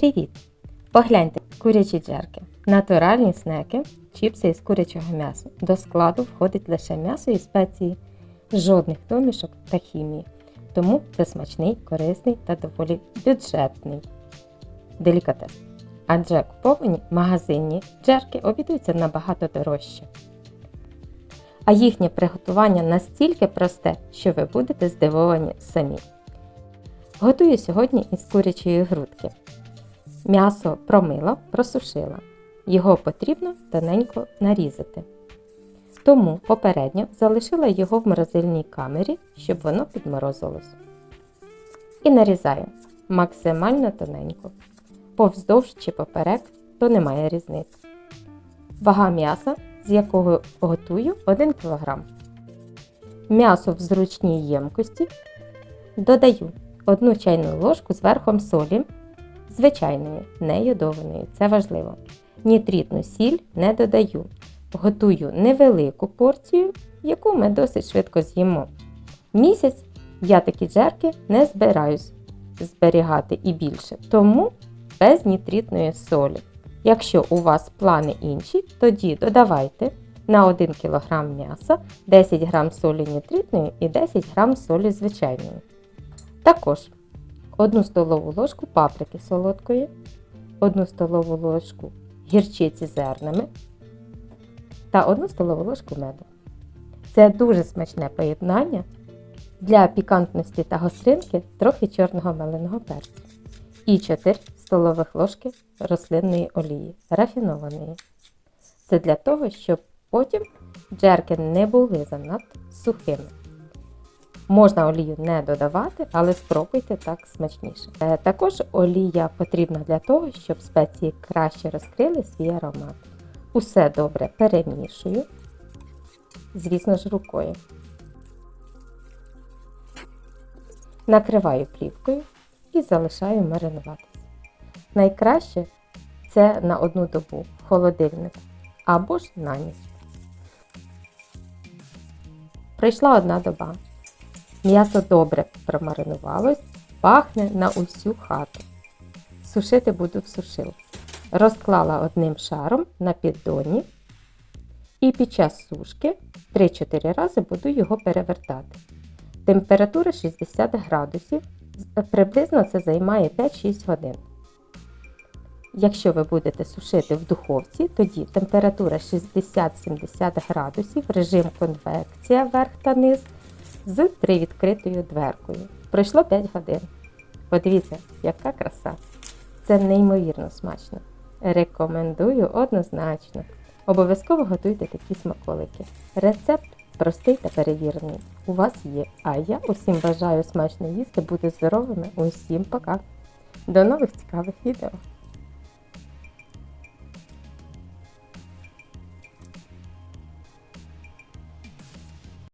Привіт! Погляньте курячі джерки. Натуральні снеки, чіпси із курячого м'яса. До складу входить лише м'ясо і спеції, жодних домішок та хімії. Тому це смачний, корисний та доволі бюджетний делікатес. Адже куповані магазинні джерки обійдуться набагато дорожче. А їхнє приготування настільки просте, що ви будете здивовані самі. Готую сьогодні із курячої грудки. М'ясо промила, просушила. Його потрібно тоненько нарізати. Тому попередньо залишила його в морозильній камері, щоб воно підморозилось. І нарізаю максимально тоненько. Повздовж чи поперек, то немає різниці. Вага м'яса, з якого готую 1 кг. М'ясо в зручній ємкості додаю 1 чайну ложку з верхом солі, звичайної, не йодованої, це важливо. Нітритну сіль не додаю. Готую невелику порцію, яку ми досить швидко з'їмо. Місяць я такі джерки не збираюсь зберігати і більше, тому без нітритної солі. Якщо у вас плани інші, тоді додавайте на 1 кг м'яса 10 г солі нітритної і 10 г солі звичайної. Також 1 столову ложку паприки солодкої, 1 столову ложку гірчиці зернами та 1 столову ложку меду. Це дуже смачне поєднання. Для пікантності та гостринки трохи чорного меленого перцю. І 4 столових ложки рослинної олії, рафінованої. Це для того, щоб потім джерки не були занадто сухими. Можна олію не додавати, але спробуйте так смачніше. Е, Також олія потрібна для того, щоб спеції краще розкрили свій аромат. Усе добре перемішую, звісно ж, рукою. Накриваю плівкою і залишаю маринуватися. Найкраще це на одну добу в холодильнику або ж на ніч. Пройшла одна доба. М'ясо добре промаринувалось, пахне на усю хату. Сушити буду в сушилці. Розклала одним шаром на піддоні і під час сушки 3-4 рази буду його перевертати. Температура 60 градусів, приблизно це займає 5-6 годин. Якщо ви будете сушити в духовці, тоді температура 60-70 градусів, режим конвекція верх та низ з привідкритою дверкою. Пройшло 5 годин. Подивіться, яка краса! Це неймовірно смачно. Рекомендую однозначно. Обов'язково готуйте такі смаколики. Рецепт простий та перевірений. У вас є. А я усім бажаю смачно їсти, бути здоровими. Усім пока! До нових цікавих відео!